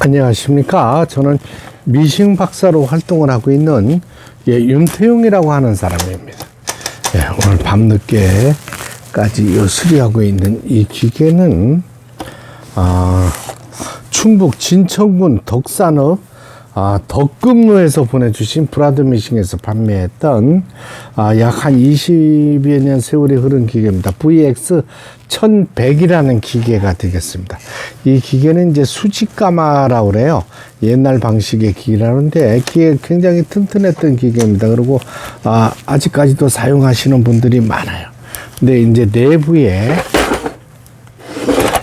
안녕하십니까. 저는 미싱 박사로 활동을 하고 있는 예, 윤태용이라고 하는 사람입니다. 예, 오늘 밤늦게까지 요 수리하고 있는 이 기계는 아, 충북 진천군 덕산읍 아, 덕금로에서 보내주신 브라드 미싱에서 판매했던 아, 약 한 20여 년 세월이 흐른 기계입니다. VX 1100이라는 기계가 되겠습니다. 이 기계는 이제 수직가마라고 그래요. 옛날 방식의 기계라는데 기계 굉장히 튼튼했던 기계입니다. 그리고 아, 아직까지도 사용하시는 분들이 많아요. 근데 이제 내부에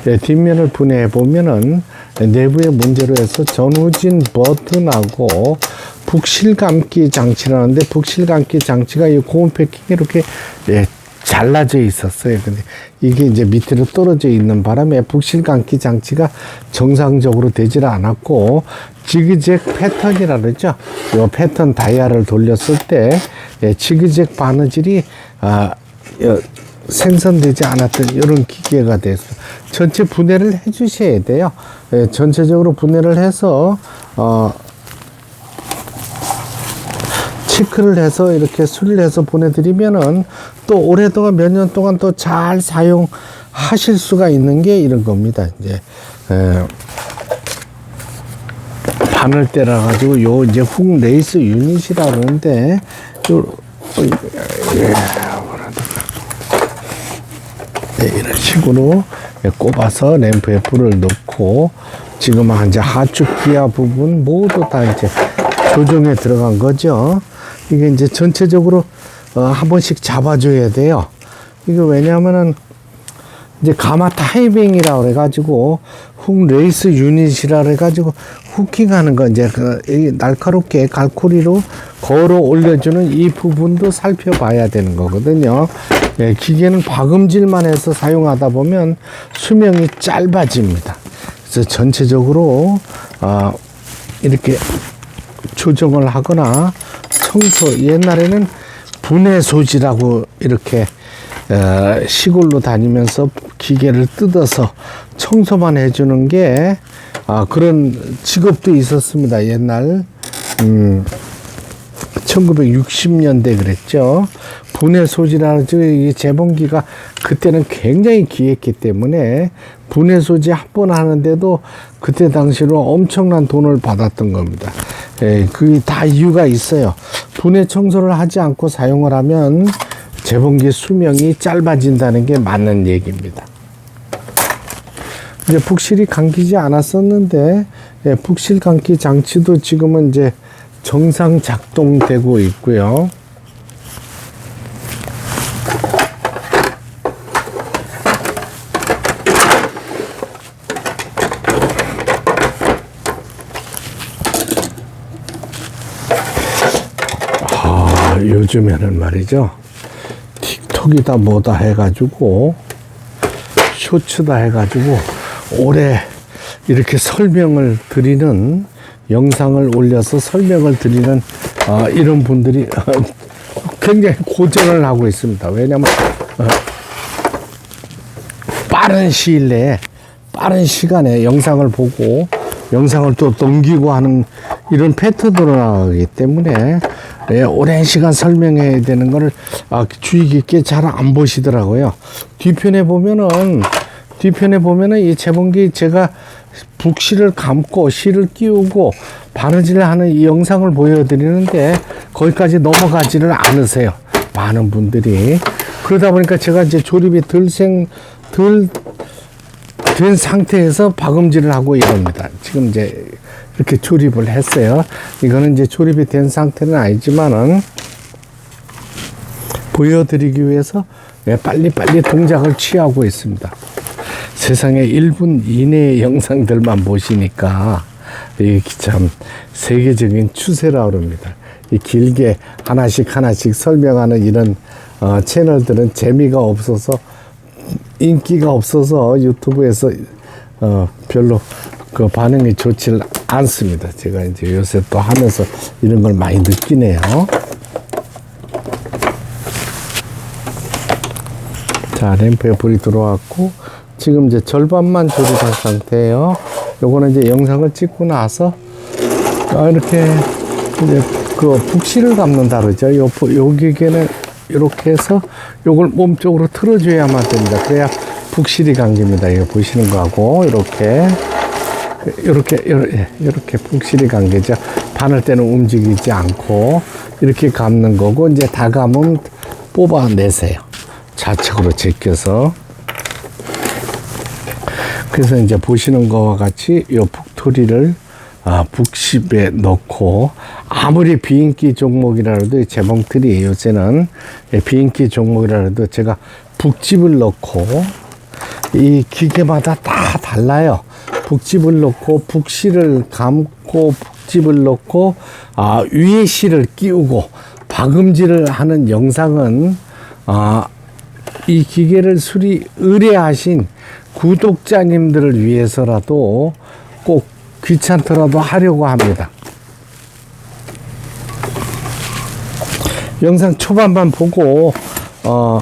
네, 뒷면을 분해해 보면은 내부의 문제로 해서 전후진 버튼하고 북실 감기 장치라는데 북실 감기 장치가 이 고온 패킹 이렇게 예, 잘라져 있었어요. 근데 이게 이제 밑으로 떨어져 있는 바람에 북실 감기 장치가 정상적으로 되질 않았고 지그잭 패턴이라 그러죠. 이 패턴 다이아를 돌렸을 때 예, 지그잭 바느질이 아, 여, 생성되지 않았던 이런 기계가 돼서 전체 분해를 해 주셔야 돼요. 예, 전체적으로 분해를 해서 어, 체크를 해서 이렇게 수리를 해서 보내드리면은 또 오랫동안 몇 년 동안 또 잘 사용하실 수가 있는 게 이런 겁니다. 이제 에, 바늘 때라 가지고 요 이제 훅 레이스 유닛이라 그러는데 요 어, 예, 네, 이런 식으로 꼽아서 램프에 불을 넣고 지금 이제 하축 기아 부분 모두 다 이제 조정에 들어간 거죠. 이게 이제 전체적으로 어, 한 번씩 잡아줘야 돼요. 이거 왜냐하면은 이제 가마 타이밍이라 그래가지고 훅 레이스 유닛이라 그래가지고 후킹하는 거 이제 그이 날카롭게 갈고리로 걸어 올려주는 이 부분도 살펴봐야 되는 거거든요. 예, 기계는 박음질만 해서 사용하다 보면 수명이 짧아집니다. 그래서 전체적으로 어, 이렇게 조정을 하거나 청소 옛날에는 분해 소지라고 이렇게 어, 시골로 다니면서 기계를 뜯어서 청소만 해주는 게 아, 그런 직업도 있었습니다. 옛날 음, 1960년대 그랬죠. 분해 소지라는 이 재봉기가 그때는 굉장히 귀했기 때문에 분해 소지 한 번 하는데도 그때 당시로 엄청난 돈을 받았던 겁니다. 예, 그게 다 이유가 있어요. 분해 청소를 하지 않고 사용을 하면 재봉기 수명이 짧아진다는 게 맞는 얘기입니다. 이제 북실이 감기지 않았었는데 예, 북실 감기 장치도 지금은 이제 정상 작동되고 있고요. 아, 요즘에는 말이죠. 틱톡이다 뭐다 해가지고 쇼츠다 해가지고 올해 이렇게 설명을 드리는 영상을 올려서 설명을 드리는 아, 이런 분들이 굉장히 고전을 하고 있습니다. 왜냐하면 어, 빠른 시일 내에 빠른 시간에 영상을 보고 영상을 또 넘기고 하는 이런 패턴으로 나가기 때문에 예, 오랜 시간 설명해야 되는 거를 아, 주의 깊게 잘 안 보시더라고요. 뒤편에 보면은 뒤편에 보면은 이 재봉기 제가 북실을 감고 실을 끼우고 바느질을 하는 이 영상을 보여드리는데 거기까지 넘어가지를 않으세요. 많은 분들이 그러다 보니까 제가 이제 조립이 덜생 덜 된 상태에서 박음질을 하고 이럽니다. 지금 이제 이렇게 조립을 했어요. 이거는 이제 조립이 된 상태는 아니지만은 보여드리기 위해서 네, 빨리빨리 동작을 취하고 있습니다. 세상에 1분 이내의 영상들만 보시니까 이게 참 세계적인 추세라 그럽니다. 이 길게 하나씩 하나씩 설명하는 이런 어, 채널들은 재미가 없어서 인기가 없어서 유튜브에서 어, 별로 그 반응이 좋지 않습니다. 제가 이제 요새 또 하면서 이런 걸 많이 느끼네요. 자, 램프에 불이 들어왔고, 지금 이제 절반만 조립한 상태예요. 요거는 이제 영상을 찍고 나서 아, 이렇게 이제 그 북실을 감는다 그러죠. 요, 요 기계는 이렇게 해서 요걸 몸쪽으로 틀어줘야만 됩니다. 그래야 북실이 감깁니다. 이거 보시는 거하고 이렇게 이렇게 이렇게, 이렇게 북실이 감기죠. 바늘 때는 움직이지 않고 이렇게 감는 거고 이제 다 감으면 뽑아내세요. 좌측으로 제껴서 그래서 이제 보시는 거와 같이 이 북토리를 아, 북십에 넣고 아무리 비인기 종목이라도 재봉틀이 요새는 예, 비인기 종목이라도 제가 북집을 넣고 이 기계마다 다 달라요. 북집을 넣고 북실을 감고 북집을 넣고 아, 위에 실을 끼우고 박음질을 하는 영상은 아, 이 기계를 수리 의뢰하신 구독자님들을 위해서라도 꼭 귀찮더라도 하려고 합니다. 영상 초반만 보고 어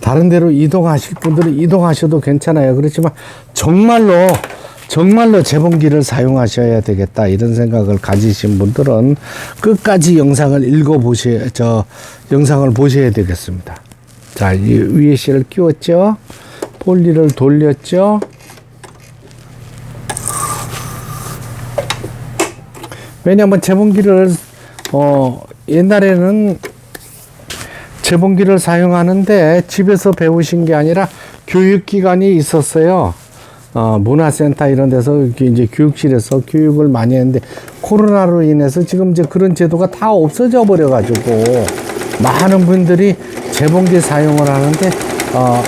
다른 데로 이동하실 분들은 이동하셔도 괜찮아요. 그렇지만 정말로 정말로 재봉기를 사용하셔야 되겠다 이런 생각을 가지신 분들은 끝까지 영상을 읽어 보셔 저 영상을 보셔야 되겠습니다. 자, 이 위에 실을 끼웠죠. 폴리를 돌렸죠. 왜냐하면 재봉기를 어 옛날에는 재봉기를 사용하는데 집에서 배우신 게 아니라 교육기관이 있었어요. 어, 문화센터 이런 데서 이제 교육실에서 교육을 많이 했는데 코로나로 인해서 지금 이제 그런 제도가 다 없어져 버려 가지고 많은 분들이 재봉기 사용을 하는데 어,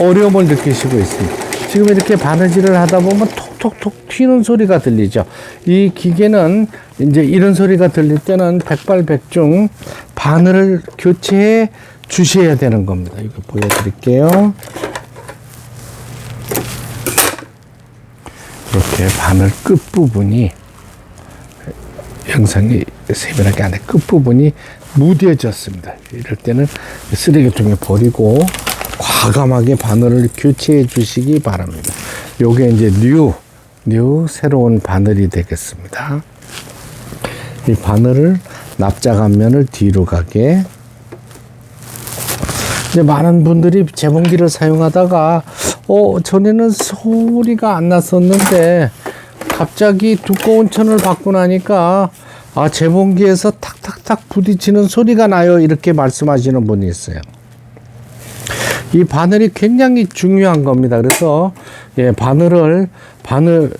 어려움을 느끼시고 있습니다. 지금 이렇게 바느질을 하다 보면 톡톡톡 튀는 소리가 들리죠. 이 기계는 이제 이런 소리가 들릴 때는 백발백중 바늘을 교체해 주셔야 되는 겁니다. 이거 보여드릴게요. 이렇게 바늘 끝부분이 영상이 세밀하게 안에 끝부분이 무뎌졌습니다. 이럴 때는 쓰레기통에 버리고 과감하게 바늘을 교체해 주시기 바랍니다. 요게 이제 뉴, 뉴 새로운 바늘이 되겠습니다. 이 바늘을 납작 앞면을 뒤로 가게 이제 많은 분들이 재봉기를 사용하다가 어 전에는 소리가 안 났었는데 갑자기 두꺼운 천을 받고 나니까 아 재봉기에서 탁탁탁 부딪히는 소리가 나요 이렇게 말씀하시는 분이 있어요. 이 바늘이 굉장히 중요한 겁니다. 그래서 예 바늘을 바늘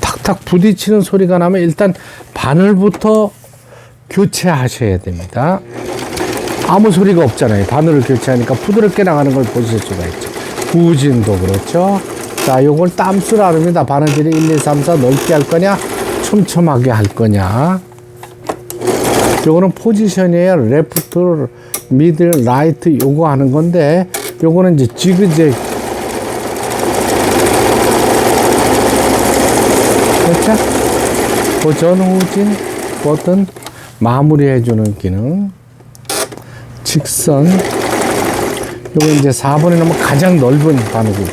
탁탁 부딪히는 소리가 나면 일단 바늘부터 교체하셔야 됩니다. 아무 소리가 없잖아요. 바늘을 교체하니까 부드럽게 나가는 걸 보실 수가 있죠. 후진도 그렇죠. 자, 요걸 땀수 나눕니다. 바느질이 1, 2, 3, 4 넓게 할 거냐, 촘촘하게 할 거냐. 요거는 포지션이에요. 레프트, 미들, 라이트 요거 하는 건데, 요거는 이제 지그재 그렇죠? 보전 후진 버튼 마무리해 주는 기능. 직선. 요거 이제 4번에 넣으면 가장 넓은 바늘이.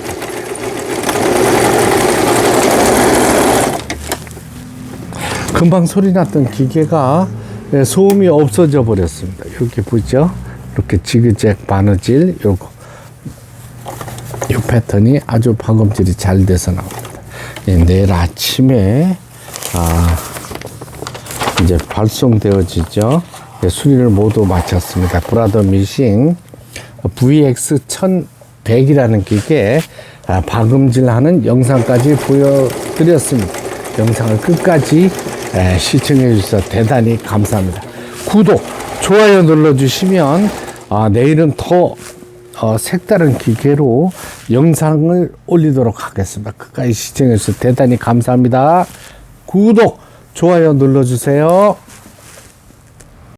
금방 소리 났던 기계가 예, 소음이 없어져 버렸습니다. 이렇게 보죠? 이렇게 지그잭 바느질, 요거. 이 패턴이 아주 박음질이 잘 돼서 나옵니다. 예, 내일 아침에, 아, 이제 발송되어지죠. 예, 수리를 모두 마쳤습니다. 브라더 미싱 VX 1100이라는 기계 아, 박음질하는 영상까지 보여드렸습니다. 영상을 끝까지 에, 시청해 주셔서 대단히 감사합니다. 구독, 좋아요 눌러주시면 아, 내일은 더 어, 색다른 기계로 영상을 올리도록 하겠습니다. 끝까지 시청해 주셔서 대단히 감사합니다. 구독, 좋아요 눌러주세요.